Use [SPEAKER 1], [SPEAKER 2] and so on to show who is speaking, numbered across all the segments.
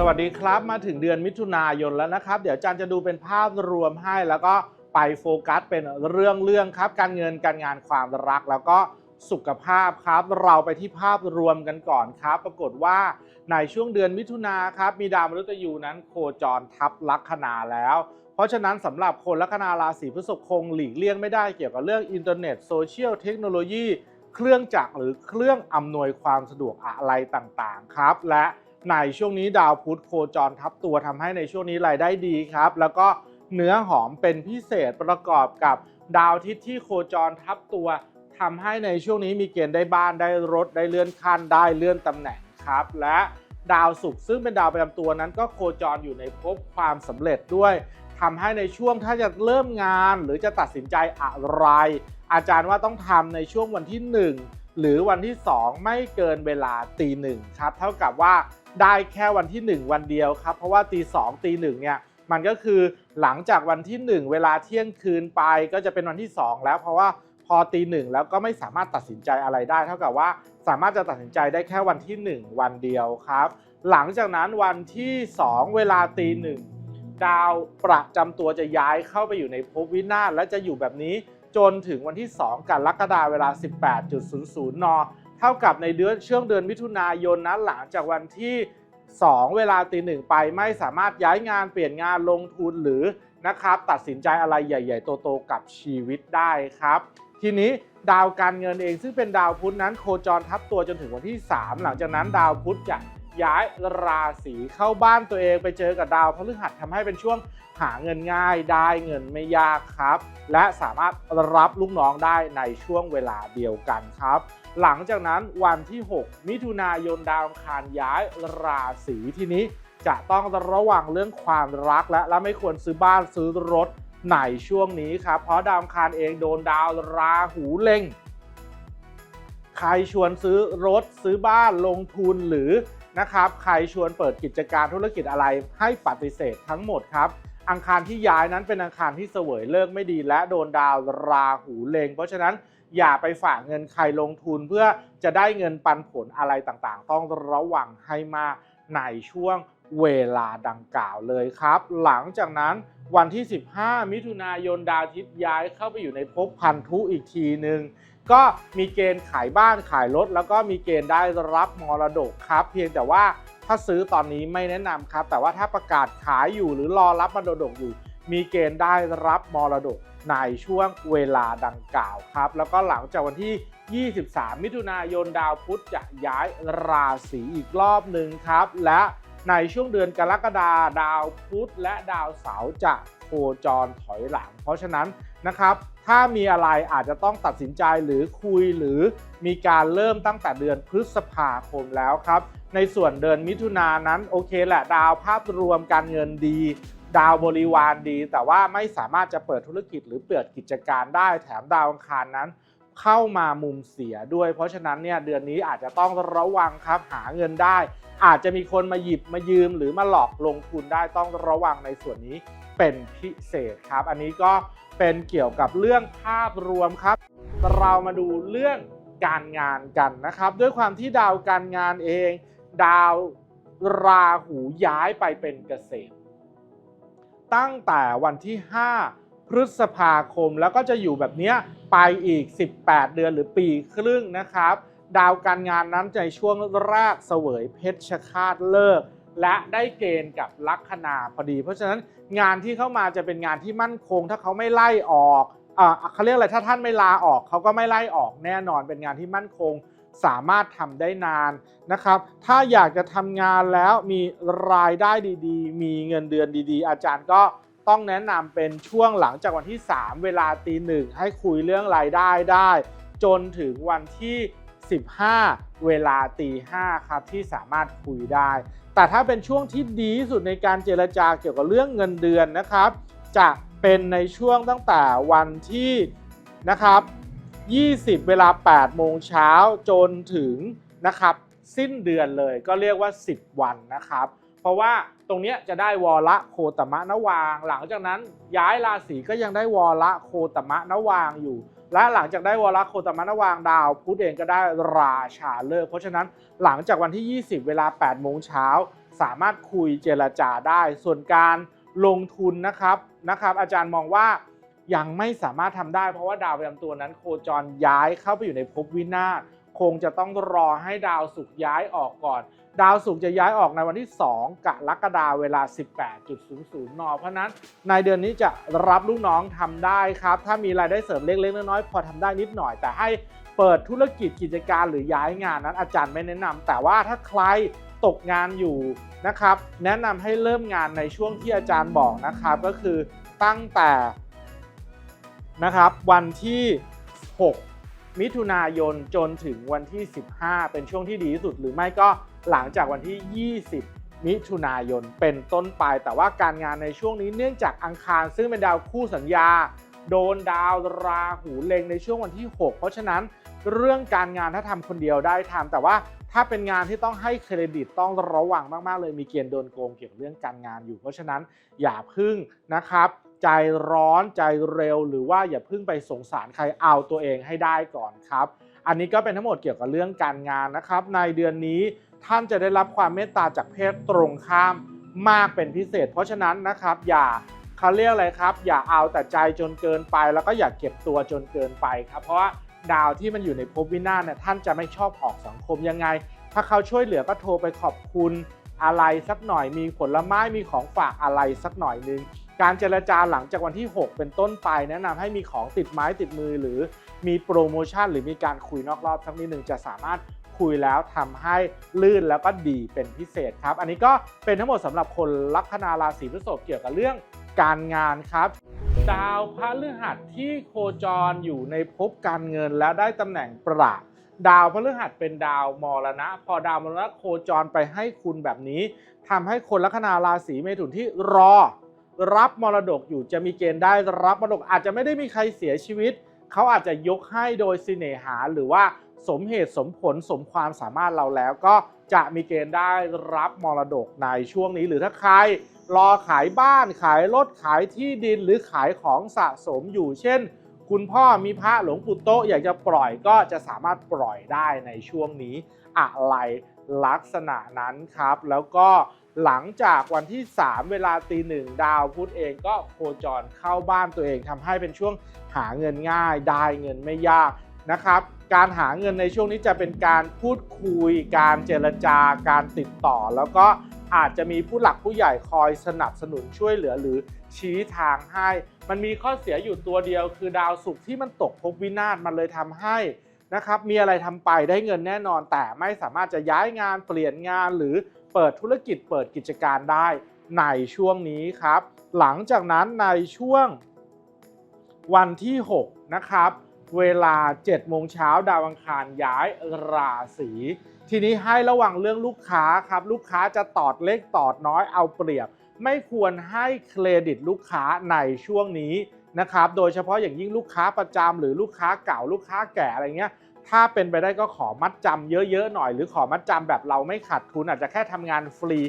[SPEAKER 1] สวัสดีครับมาถึงเดือนมิถุนายนแล้วนะครับ เดี๋ยวอาจารย์จะดูเป็นภาพรวมให้แล้วก็ไปโฟกัสเป็นเรื่องเรื่องครับ การเงินการงานความรักแล้วก็สุขภาพครับ เราไปที่ภาพรวมกันก่อนครับ ปรากฏว่าในช่วงเดือนมิถุนาครับ มีดาวมฤตยูนั้นโคจรทับลัคนาแล้ว เพราะฉะนั้นสำหรับคนลัคนาราศีพฤษภคงหลีกเลี่ยงไม่ได้เกี่ยวกับเรื่องอินเทอร์เน็ตโซเชียลเทคโนโลยีเครื่องจักรหรือเครื่องอำนวยความสะดวกอะไรต่างๆครับ และ ในช่วงนี้ดาวพุธโคจรทับตัวทำให้ในช่วงนี้รายได้ดีครับ แล้วก็เนื้อหอมเป็นพิเศษประกอบกับดาวทิตย์ที่โคจรทับตัวทำให้ในช่วงนี้มีเกณฑ์ได้บ้านได้รถได้เลื่อนขั้นได้เลื่อนตำแหน่งครับ และดาวศุกร์ซึ่งเป็นดาวประจำตัวนั้นก็โคจรอยู่ในภพความสำเร็จด้วยทำให้ในช่วงถ้าจะเริ่มงานหรือจะตัดสินใจอะไร อาจารย์ว่าต้องทำในช่วงวันที่ 1 หรือวันที่ 2 ไม่เกินเวลาตีหนึ่งครับ เท่ากับว่า ได้แค่วันที่ 1 วันเดียวครับ เพราะว่าตีสองตีหนึ่งเนี่ยมันก็คือหลังจากวันที่ 1 เวลาเที่ยงคืนไปก็จะเป็นวันที่ 2 แล้วเพราะว่าพอตีหนึ่งแล้วก็ไม่สามารถตัดสินใจอะไรได้ เท่ากับว่าสามารถจะตัดสินใจได้แค่วันที่ 1 วันเดียวครับ หลังจากนั้นวันที่ 2 เวลาตีหนึ่งดาวประจำตัวจะย้ายเข้าไปอยู่ในภพวินาศและจะอยู่แบบนี้จนถึงวันที่ 2กรกฎาคมเวลา 18.00 น เท่ากับในเดือนช่วงเดือนมิถุนายนนั้นหลังจากวันที่ 2 เวลาตีหนึ่งไปไม่สามารถย้ายงานเปลี่ยนงานลงทุนหรือนะครับตัดสินใจอะไรใหญ่ ๆ โตๆกับชีวิตได้ครับ ทีนี้ดาวการเงินเองซึ่งเป็นดาวพุธนั้นโคจรทับตัวจนถึงวันที่ 3 หลังจากนั้นดาวพุธจะ ย้ายราศีเข้าบ้านตัวเองไปเจอกับดาวพฤหัสทำให้เป็นช่วงหาเงินง่ายได้เงินไม่ยากครับ และสามารถรับลูกน้องได้ในช่วงเวลาเดียวกันครับ หลังจากนั้นวันที่ 6 มิถุนายนดาวคารย้ายราศีทีนี้จะต้องระวังเรื่องความรักและและไม่ควรซื้อบ้านซื้อรถในช่วงนี้ครับ เพราะดาวคารเองโดนดาวราหูเล็งใครชวนซื้อรถซื้อบ้านลงทุนหรือ นะครับใครชวนเปิดกิจการธุรกิจอะไรให้ปฏิเสธทั้งหมดครับ อังคารที่ย้ายนั้นเป็นอังคารที่เสวยเลิกไม่ดี และโดนดาวราหูเลงเพราะฉะนั้นอย่าไปฝากเงินใครลงทุนเพื่อจะได้เงินปันผลอะไรต่างๆ ต้องระวังให้มากในช่วงเวลาดังกล่าวเลยครับ หลังจากนั้นวันที่ 15 มิถุนายนดาวทิตย้ายเข้าไปอยู่ในภพพันธุอีกทีหนึ่ง ก็มีเกณฑ์ขายบ้านขายรถ แล้วก็มีเกณฑ์ได้รับมรดกครับ เพียงแต่ว่าถ้าซื้อตอนนี้ไม่แนะนำครับ แต่ว่าถ้าประกาศขายอยู่หรือรอรับมรดกอยู่ มีเกณฑ์ได้รับมรดกในช่วงเวลาดังกล่าวครับ แล้วก็หลังจากวันที่ 23 มิถุนายนดาวพุธจะย้ายราศีอีกรอบหนึ่งครับ และในช่วงเดือนกรกฎาดาวพุธและดาวเสาร์จะโคจรถอยหลัง เพราะฉะนั้น นะครับ ถ้ามีอะไรอาจจะต้องตัดสินใจหรือคุยหรือมีการเริ่มตั้งแต่เดือนพฤษภาคมแล้วครับ ในส่วนเดือนมิถุนายนนั้นโอเคแหละดาวภาพรวมการเงินดีดาวบริวารดี แต่ว่าไม่สามารถจะเปิดธุรกิจหรือเปิดกิจการได้แถมดาวอังคารนั้น เข้ามามุมเสียด้วย เพราะฉะนั้นเนี่ยเดือนนี้อาจจะต้องระวังครับหาเงินได้ อาจจะมีคนมาหยิบมายืมหรือมาหลอกลงทุนได้ต้องระวังในส่วนนี้ เป็นพิเศษครับ อันนี้ก็เป็นเกี่ยวกับเรื่องภาพรวมครับ เรามาดูเรื่องการงานกันนะครับ ด้วยความที่ดาวการงานเอง ดาวราหูย้ายไปเป็นเกษตร ตั้งแต่วันที่ 5 พฤษภาคมแล้วก็จะอยู่แบบนี้ไปอีก 18 เดือนหรือปีครึ่งนะครับ ดาวการงานนั้นในช่วงแรกเสวยเพชรคาตเลิก และได้เกณฑ์กับลัคนาพอดี เพราะฉะนั้นงานที่เข้ามาจะเป็นงานที่มั่นคง ถ้าเขาไม่ไล่ออกอ่าเขาเรียกอะไรถ้าท่านไม่ลาออก เขาก็ไม่ไล่ออกแน่นอนเป็นงานที่มั่นคงสามารถทำได้นานนะครับ ถ้าอยากจะทำงานแล้วมีรายได้ดีๆ มีเงินเดือนดีๆ อาจารย์ก็ต้องแนะนำเป็นช่วงหลังจากวันที่ 3 เวลาตีหนึ่งให้คุยเรื่องรายได้ได้ จนถึงวันที่ 15 เวลาตีห้าครับที่สามารถคุยได้ แต่ถ้าเป็นช่วงที่ดีที่สุดในการเจรจาเกี่ยวกับเรื่องเงินเดือนนะครับ จะเป็นในช่วงตั้งแต่วันที่นะครับ 20 เวลา 8 โมงเช้าจนถึงนะครับสิ้นเดือนเลยก็เรียกว่า 10 วันนะครับ เพราะว่าตรงนี้จะได้วอละโคตมะนวาง หลังจากนั้นย้ายราศีก็ยังได้วอละโคตมะนวางอยู่ และหลังจากได้วอละโคตมนวางดาวพุธเองก็ได้ราชาเลิกเพราะฉะนั้นหลังจากวันที่ 20 เวลา 8 โมงเช้า สามารถคุยเจรจาได้ ส่วนการลงทุนนะครับนะครับ อาจารย์มองว่ายังไม่สามารถทำได้ เพราะว่าดาวประจำตัวนั้นโคจรย้ายเข้าไปอยู่ในภพวินาศคงจะต้องรอให้ดาวศุกย้ายออกก่อน ดาวศุกร์จะย้ายออกในวันที่ 2กรกฎาคมเวลา 18.00 น เพราะนั้นในเดือนนี้จะรับลูกน้องทำได้ครับ ถ้ามีรายได้เสริมเล็กๆน้อยๆพอทำได้นิดหน่อย แต่ให้เปิดธุรกิจกิจการหรือย้ายงานนั้นอาจารย์ไม่แนะนำแต่ว่าถ้าใครตกงานอยู่นะครับ แนะนำให้เริ่มงานในช่วงที่อาจารย์บอกนะครับ ก็คือตั้งแต่นะครับวันที่ 6 มิถุนายนจนถึงวันที่ 15 เป็นช่วงที่ดีที่สุดหรือไม่ก็ หลังจากวันที่ 20 มิถุนายนเป็นต้นไป แต่ว่าการงานในช่วงนี้เนื่องจากอังคารซึ่งเป็นดาวคู่สัญญา โดนดาวราหูเล็งในช่วงวันที่ 6 เพราะฉะนั้นเรื่องการงานถ้าทำคนเดียวได้ทำแต่ว่าถ้าเป็นงานที่ต้องให้เครดิตต้องระวังมากๆเลยมีเกณฑ์โดนโกงเกี่ยวกับเรื่องการงานอยู่ เพราะฉะนั้นอย่าพึ่งนะครับ ใจร้อนใจเร็ว หรือว่าอย่าพึ่งไปสงสารใครเอาตัวเองให้ได้ก่อนครับ อันนี้ก็เป็นทั้งหมดเกี่ยวกับเรื่องการงานนะครับ ในเดือนนี้ ท่านจะได้รับความเมตตาจากเพศตรงข้ามมากเป็นพิเศษ เพราะฉะนั้นนะครับอย่าเขาเรียกอะไรครับ อย่าเอาแต่ใจจนเกินไป แล้วก็อย่าเก็บตัวจนเกินไปครับ เพราะว่าดาวที่มันอยู่ในภพวินาศเนี่ยท่านจะไม่ชอบออกสังคมยังไง ถ้าเขาช่วยเหลือก็โทรไปขอบคุณอะไรสักหน่อยมีผลไม้มีของฝากอะไรสักหน่อยนึง การเจรจาหลังจากวันที่ 6 เป็นต้นไป แนะนำให้มีของติดไม้ติดมือหรือมีโปรโมชั่นหรือมีการคุยนอกรอบสักนิดหนึ่งจะสามารถ คุยแล้วทำให้ลื่นแล้วก็ดีเป็นพิเศษครับ อันนี้ก็เป็นทั้งหมดสำหรับคนลัคนาราศีพฤษภเกี่ยวกับเรื่องการงานครับดาวพระฤหัสที่โคจรอยู่ในภพการเงินและได้ตำแหน่งประหลาดาวพฤหัสเป็นดาวมรณะ พอดาวมรณะโคจรไปให้คุณแบบนี้ทำให้คนลัคนาราศีเมถุนที่รอ รับมรดกอยู่จะมีเกณฑ์ได้รับมรดกอาจจะไม่ได้มีใครเสียชีวิต เขาอาจจะยกให้โดยสิเนหาหรือว่า สมเหตุสมผลสมความสามารถเราแล้วก็จะมีเกณฑ์ได้รับมรดกในช่วงนี้ หรือถ้าใครรอขายบ้านขายรถขายที่ดินหรือขายของสะสมอยู่ เช่น คุณพ่อมีพระหลวงปู่โตอยากจะปล่อยก็จะสามารถปล่อยได้ในช่วงนี้ อะไรลักษณะนั้นครับ แล้วก็หลังจากวันที่ 3 เวลาตีหนึ่งดาวพุธเองก็โคจรเข้าบ้านตัวเองทำให้เป็นช่วงหาเงินง่ายได้เงินไม่ยากนะครับ การหาเงินในช่วงนี้จะเป็นการพูดคุย การเจรจาการติดต่อ แล้วก็อาจจะมีผู้หลักผู้ใหญ่คอยสนับสนุนช่วยเหลือหรือชี้ทางให้ มันมีข้อเสียอยู่ตัวเดียว คือดาวศุกร์ที่มันตกภพวินาศมันเลยทำให้นะครับมีอะไรทำไปได้เงินแน่นอน แต่ไม่สามารถจะย้ายงานเปลี่ยนงานหรือเปิดธุรกิจเปิดกิจการได้ในช่วงนี้ครับ หลังจากนั้นในช่วงวันที่ 6 นะครับ เวลา7โมงเช้าดาวอังคารย้ายราศีทีนี้ให้ระวังเรื่องลูกค้าครับ ลูกค้าจะตอดเล็กตอดน้อยเอาเปรียบ ไม่ควรให้เครดิตลูกค้าในช่วงนี้นะครับ โดยเฉพาะอย่างยิ่งลูกค้าประจำหรือลูกค้าเก่าลูกค้าแก่อะไรเงี้ย ถ้าเป็นไปได้ก็ขอมัดจำเยอะๆหน่อย หรือขอมัดจำแบบเราไม่ขาดทุนอาจจะแค่ทำงานฟรี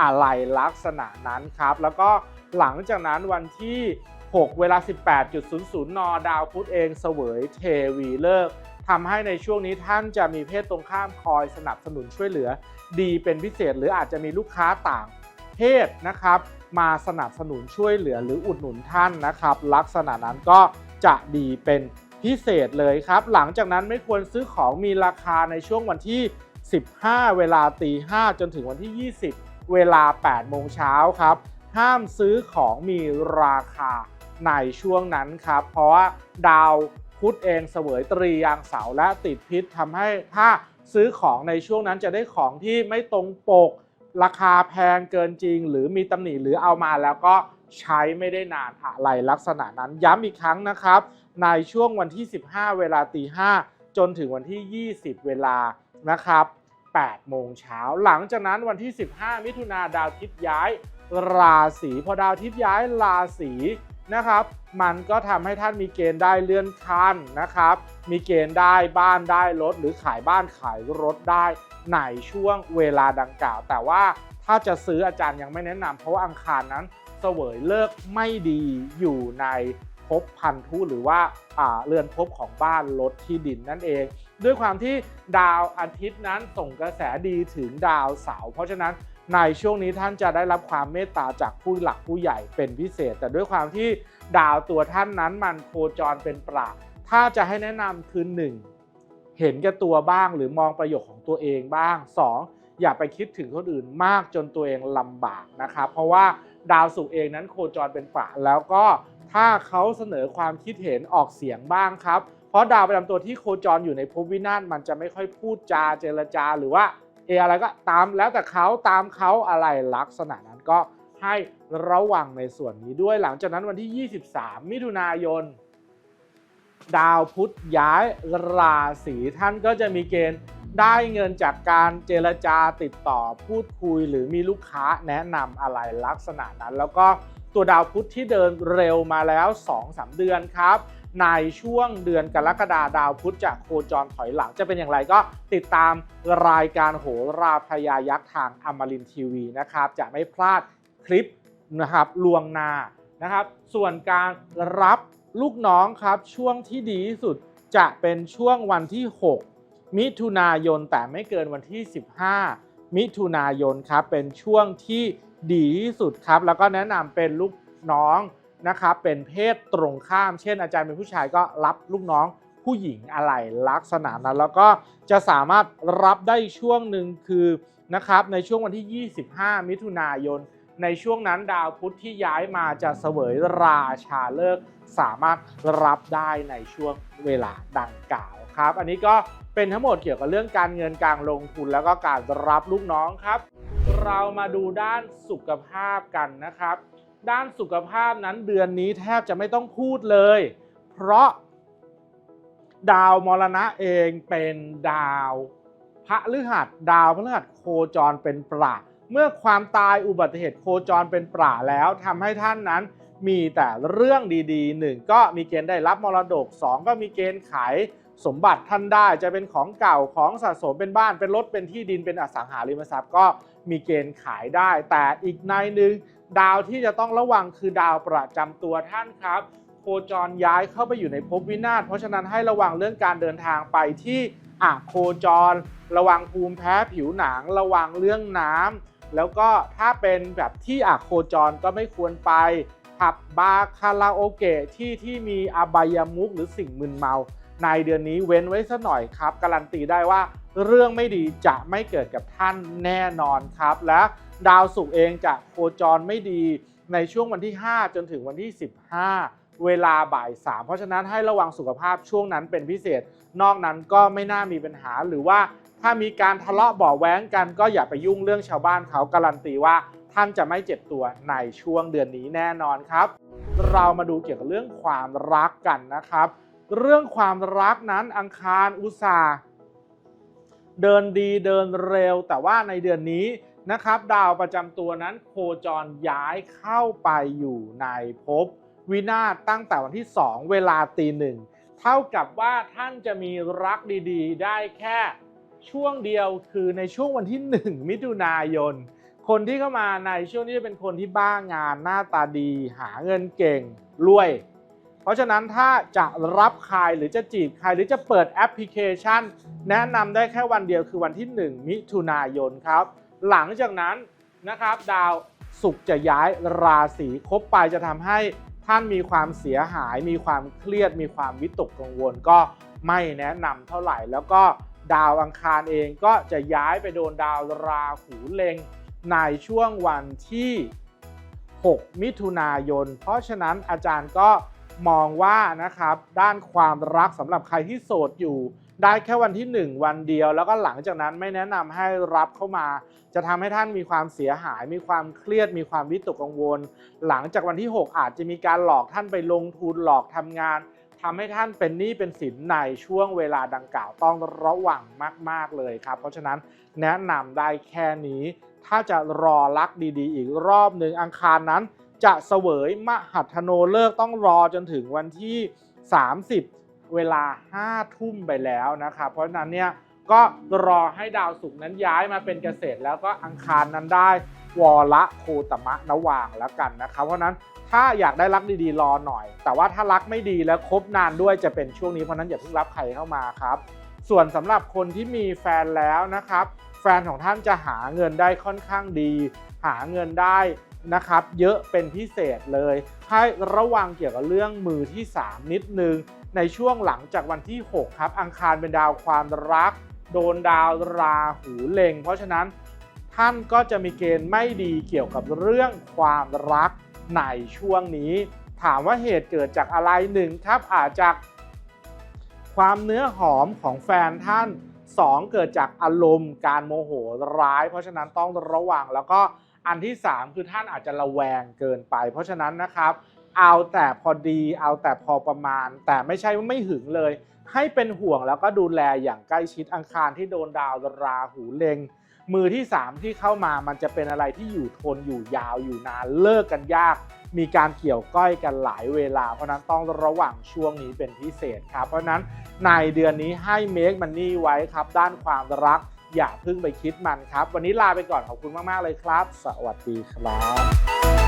[SPEAKER 1] อะไรลักษณะนั้นครับ แล้วก็หลังจากนั้นวันที่ 6 เวลา 18.00 น ดาวพุธเองเสวยเทวีเลิกทำให้ในช่วงนี้ท่านจะมีเพศตรงข้ามคอยสนับสนุนช่วยเหลือ ดีเป็นพิเศษหรืออาจจะมีลูกค้าต่างเพศนะครับมาสนับสนุนช่วยเหลือหรืออุดหนุนท่านนะครับ ลักษณะนั้นก็จะดีเป็นพิเศษเลยครับ หลังจากนั้นไม่ควรซื้อของมีราคาในช่วงวันที่ 15 เวลาตี5จนถึงวันที่ 20 เวลา 8 โมงเช้าครับ ห้ามซื้อของมีราคา ในช่วงนั้นครับ เพราะว่าดาวพุธเองเสวยตรียางเสาและติดพิษทำให้ถ้าซื้อของในช่วงนั้นจะได้ของที่ไม่ตรงปก ราคาแพงเกินจริง หรือมีตำหนิหรือเอามาแล้วก็ใช้ไม่ได้นานอะไรลักษณะนั้นย้ำอีกครั้งนะครับ ในช่วงวันที่ 15 เวลาตี5จนถึงวันที่ 20 เวลานะครับ8โมงเช้า หลังจากนั้นวันที่ 15 มิถุนาดาวทิศย้าย ราศีพอดาวทิศย้ายราศี นะครับ มันก็ทำให้ท่านมีเกณฑ์ได้เลื่อนขั้นนะครับ มีเกณฑ์ได้บ้านได้รถ หรือขายบ้านขายรถได้ในช่วงเวลาดังกล่าว แต่ว่าถ้าจะซื้ออาจารย์ยังไม่แนะนำเพราะว่าอังคารนั้นเสวยเลิกไม่ดีอยู่ในภพพันธุหรือว่าอ่าเรือนภพของบ้านรถที่ดินนั่นเอง ด้วยความที่ดาวอาทิตย์นั้นส่งกระแสดีถึงดาวเสาร์เพราะฉะนั้น ในช่วงนี้ท่านจะได้รับความเมตตาจากผู้หลักผู้ใหญ่เป็นพิเศษ แต่ด้วยความที่ดาวตัวท่านนั้นมันโคจรเป็นประถ้าจะให้แนะนำคือหนึ่งเห็นแก่ตัวบ้างหรือมองประโยชน์ของตัวเองบ้างสองอย่าไปคิดถึงคนอื่นมากจนตัวเองลำบากนะครับเพราะว่าดาวศุกร์เองนั้นโคจรเป็นประแล้วก็ถ้าเขาเสนอความคิดเห็นออกเสียงบ้างครับ เพราะดาวประจำตัวที่โคจรอยู่ในภพวินาศมันจะไม่ค่อยพูดจาเจรจาหรือว่า เอออะไรก็ตามแล้วแต่เขาตามเขาอะไรลักษณะนั้นก็ให้ระวังในส่วนนี้ด้วยหลังจากนั้นวันที่ 23 มิถุนายน ดาวพุธย้ายราศีท่านก็จะมีเกณฑ์ได้เงินจากการเจรจาติดต่อพูดคุย หรือมีลูกค้าแนะนำอะไรลักษณะนั้น แล้วก็ตัวดาวพุธที่เดินเร็วมาแล้ว 2-3 เดือนครับ ในช่วงเดือนกรกฎาดาวพุธจะโคจรถอยหลังจะเป็นอย่างไรก็ติดตามรายการโหราพยายักษ์ทางอมรินทีวีนะครับจะไม่พลาดคลิปนะครับลวงนานะครับ ส่วนการรับลูกน้องครับช่วงที่ดีที่สุดจะเป็นช่วงวันที่ 6 มิถุนายนแต่ไม่เกินวันที่ 15 มิถุนายนครับเป็นช่วงที่ดีที่สุดครับ แล้วก็แนะนำเป็นลูกน้อง นะครับเป็นเพศตรงข้าม เช่น อาจารย์เป็นผู้ชายก็รับลูกน้องผู้หญิงอะไรลักษณะนั้น แล้วก็จะสามารถรับได้ช่วงหนึ่งคือนะครับในช่วงวันที่ 25 มิถุนายน ในช่วงนั้นดาวพุธที่ย้ายมาจะเสวยราชาเลิกสามารถรับได้ในช่วงเวลาดังกล่าวครับ อันนี้ก็เป็นทั้งหมดเกี่ยวกับเรื่องการเงินการลงทุนแล้วก็การรับลูกน้องครับ เรามาดูด้านสุขภาพกันนะครับ ด้านสุขภาพนั้นเดือนนี้แทบจะไม่ต้องพูดเลย เพราะดาวมรณะเองเป็นดาวพระฤหัสดาวพระฤหัสโคจรเป็นประเมื่อความตายอุบัติเหตุโคจรเป็นประแล้วทำให้ท่านนั้นมีแต่เรื่องดีๆหนึ่งก็มีเกณฑ์ได้รับมรดก 2 ก็มีเกณฑ์ขายสมบัติท่านได้จะเป็นของเก่าของสะสมเป็นบ้านเป็นรถเป็นที่ดินเป็นอสังหาริมทรัพย์ก็มีเกณฑ์ขายได้ แต่อีกในหนึ่ง ดาวที่จะต้องระวังคือดาวประจำตัวท่านครับ โคจรย้ายเข้าไปอยู่ในภพวินาศเพราะฉะนั้นให้ระวังเรื่องการเดินทางไปที่อะโคจร ระวังภูมิแพ้ผิวหนัง ระวังเรื่องน้ำแล้วก็ถ้าเป็นแบบที่อะโคจรก็ไม่ควรไปผับบาร์คาราโอเกะที่ที่มีอบายามุกหรือสิ่งมึนเมา ในเดือนนี้เว้นไว้สักหน่อยครับ การันตีได้ว่าเรื่องไม่ดีจะไม่เกิดกับท่านแน่นอนครับและ ดาวศุกร์เองจะโคจรไม่ดีในช่วงวันที่ 5 จนถึงวันที่ 15 เวลาบ่าย3เพราะฉะนั้นให้ระวังสุขภาพช่วงนั้นเป็นพิเศษ นอกนั้นก็ไม่น่ามีปัญหาหรือว่าถ้ามีการทะเลาะเบาะแว้งกันก็อย่าไปยุ่งเรื่องชาวบ้านเขาการันตีว่าท่านจะไม่เจ็บตัวในช่วงเดือนนี้แน่นอนครับ เรามาดูเกี่ยวกับเรื่องความรักกันนะครับ เรื่องความรักนั้นอังคารอุตสาเดินดีเดินเร็ว แต่ว่าในเดือนนี้ นะครับดาวประจำตัวนั้นโคจรย้ายเข้าไปอยู่ในภพวินาศตั้งแต่วันที่ 2 เวลาตีหนึ่งเท่ากับว่าท่านจะมีรักดีๆ ได้แค่ช่วงเดียวคือในช่วงวันที่ 1 มิถุนายน คนที่เข้ามาในช่วงนี้จะเป็นคนที่บ้างานหน้าตาดีหาเงินเก่งรวย เพราะฉะนั้นถ้าจะรับใครหรือจะจีบใครหรือจะเปิดแอปพลิเคชัน แนะนำได้แค่วันเดียวคือวันที่ 1 มิถุนายนครับ หลังจากนั้นนะครับดาวศุกร์จะย้ายราศีครบไปจะทำให้ท่านมีความเสียหาย มีความเครียด มีความวิตกกังวลก็ไม่แนะนำเท่าไหร่ แล้วก็ดาวอังคารเองก็จะย้ายไปโดนดาวราหูเล็งในช่วงวันที่ 6 มิถุนายน เพราะฉะนั้นอาจารย์ก็มองว่านะครับด้านความรักสำหรับใครที่โสดอยู่ ได้แค่วันที่ 1 วันเดียว แล้วก็หลังจากนั้นไม่แนะนำให้รับเข้ามา จะทำให้ท่านมีความเสียหาย มีความเครียด มีความวิตกกังวล หลังจากวันที่ 6 อาจจะมีการหลอกท่านไปลงทุนหลอกทำงานทำให้ท่านเป็นหนี้เป็นสินในช่วงเวลาดังกล่าวต้องระวังมาก ๆเลยครับ เพราะฉะนั้นแนะนำได้แค่นี้ ถ้าจะรอรักดีๆ อีกรอบหนึ่งอังคารนั้น จะเสวยมหัทโนเลิกต้องรอจนถึงวันที่ 30 เวลา 5 ทุ่มไปแล้วนะครับ เพราะฉะนั้นเนี่ยก็รอให้ดาวศุกร์นั้นย้ายมาเป็นเกษตร แล้วก็อังคารนั้นได้วอละโคตมะนวางแล้วกันนะครับ เพราะนั้นถ้าอยากได้รักดีๆรอหน่อย แต่ว่าถ้ารักไม่ดีแล้วคบนานด้วยจะเป็นช่วงนี้เพราะนั้นอย่าเพิ่งรับใครเข้ามาครับ ส่วนสำหรับคนที่มีแฟนแล้วนะครับแฟฟนของท่านจะหาเงินได้ค่อนข้างดี หาเงินได้นะครับ เยอะเป็นพิเศษเลย ให้ระวังเกี่ยวกับเรื่องมือที่ 3 นิดนึง ในช่วงหลังจากวันที่ 6 ครับ อังคารเป็นดาวความรัก โดนดาวราหูเล็ง เพราะฉะนั้นท่านก็จะมีเกณฑ์ไม่ดีเกี่ยวกับเรื่องความรักในช่วงนี้ ถามว่าเหตุเกิดจากอะไรหนึ่งครับอาจจากความเนื้อหอมของแฟนท่าน 2 เกิดจากอารมณ์การโมโหร้าย เพราะฉะนั้นต้องระวังแล้วก็อันที่ 3 คือท่านอาจจะระแวงเกินไป เพราะฉะนั้นนะครับ เอาแต่พอดีเอาแต่พอประมาณ แต่ไม่ใช่ว่าไม่หึงเลย ให้เป็นห่วงแล้วก็ดูแลอย่างใกล้ชิดอังคารที่โดนดาวราหูเล็งมือที่ 3 ที่เข้ามามันจะเป็นอะไรที่อยู่ทนอยู่ยาวอยู่นานเลิกกันยาก มีการเกี่ยวก้อยกันหลายเวลา เพราะนั้นต้องระวังช่วงนี้เป็นพิเศษครับ เพราะฉะนั้นในเดือนนี้ให้เมคมันนี่ไว้ครับ ด้านความรักอย่าเพิ่งไปคิดมันครับ วันนี้ลาไปก่อนขอบคุณมาก ๆ เลยครับ สวัสดีครับ